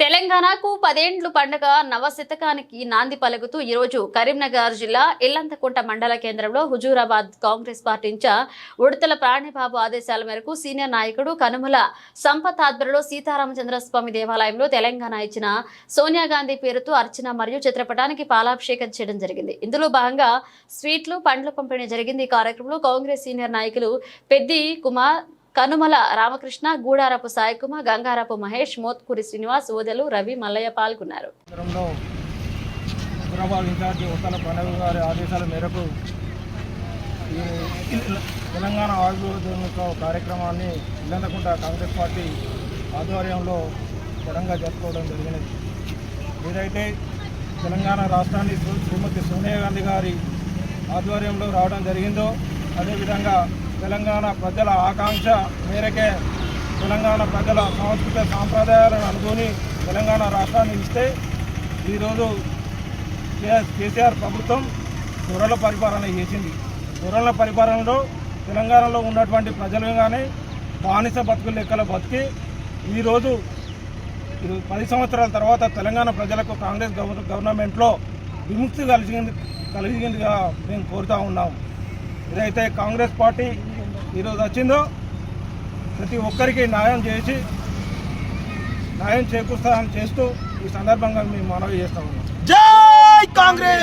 తెలంగాణకు పదేండ్లు పండగ నవశతకానికి నాంది పలుకుతూ ఈరోజు కరీంనగర్ జిల్లా ఇల్లంతకుంట మండల కేంద్రంలో హుజూరాబాద్ కాంగ్రెస్ పార్టీ ఇన్ఛార్జ్ ఉడతల ప్రాణిబాబు ఆదేశాల మేరకు సీనియర్ నాయకుడు కనుమల సంపత్ ఆధ్వర్యంలో సీతారామచంద్రస్వామి దేవాలయంలో తెలంగాణ ఇచ్చిన సోనియా గాంధీ పేరుతో అర్చన మరియు చిత్రపటానికి పాలాభిషేకం చేయడం జరిగింది. ఇందులో భాగంగా స్వీట్లు పండ్ల పంపిణీ జరిగింది. ఈ కార్యక్రమంలో కాంగ్రెస్ సీనియర్ నాయకులు పెద్ది కుమార్ కనుమల రామకృష్ణ గూడారపు సాయికుమ గంగారపు మహేష్ మోత్కూరి శ్రీనివాస్ ఓదెలు రవి మల్లయ్య పాల్గొన్నారు. హైదరాబాద్ ఇన్ఛార్జి ఉత్తల ప్రణవ్ గారి ఆదేశాల మేరకు తెలంగాణ ఆవిర్భావ కార్యక్రమాన్ని ఇల్లందకుంట కాంగ్రెస్ పార్టీ ఆధ్వర్యంలో ఘనంగా జరుపుకోవడం జరిగినది. ఏదైతే తెలంగాణ రాష్ట్రాన్ని శ్రీమతి సోనియా గాంధీ గారి ఆధ్వర్యంలో రావడం జరిగిందో అదేవిధంగా తెలంగాణ ప్రజల ఆకాంక్ష మేరకే తెలంగాణ ప్రజల సాంస్కృతిక సాంప్రదాయాలను అనుకుని తెలంగాణ రాష్ట్రాన్ని ఇస్తే ఈరోజు కేసీఆర్ ప్రభుత్వం దొరల పరిపాలన చేసింది. దొరల పరిపాలనలో తెలంగాణలో ఉన్నటువంటి ప్రజలు కానీ బానిస బతుకుల లెక్కల బతికి ఈరోజు పది సంవత్సరాల తర్వాత తెలంగాణ ప్రజలకు కాంగ్రెస్ గవర్న గవర్నమెంట్లో విముక్తి కలిగింది కలిగిందిగా మేము కోరుతా ఉన్నాం. ఏదైతే కాంగ్రెస్ పార్టీ ఈరోజు వచ్చిందో ప్రతి ఒక్కరికి న్యాయం చేసి న్యాయం చేకూరుస్తామని చేస్తూ ఈ సందర్భంగా మేము మనవి చేస్తా ఉన్నాం. జై కాంగ్రెస్!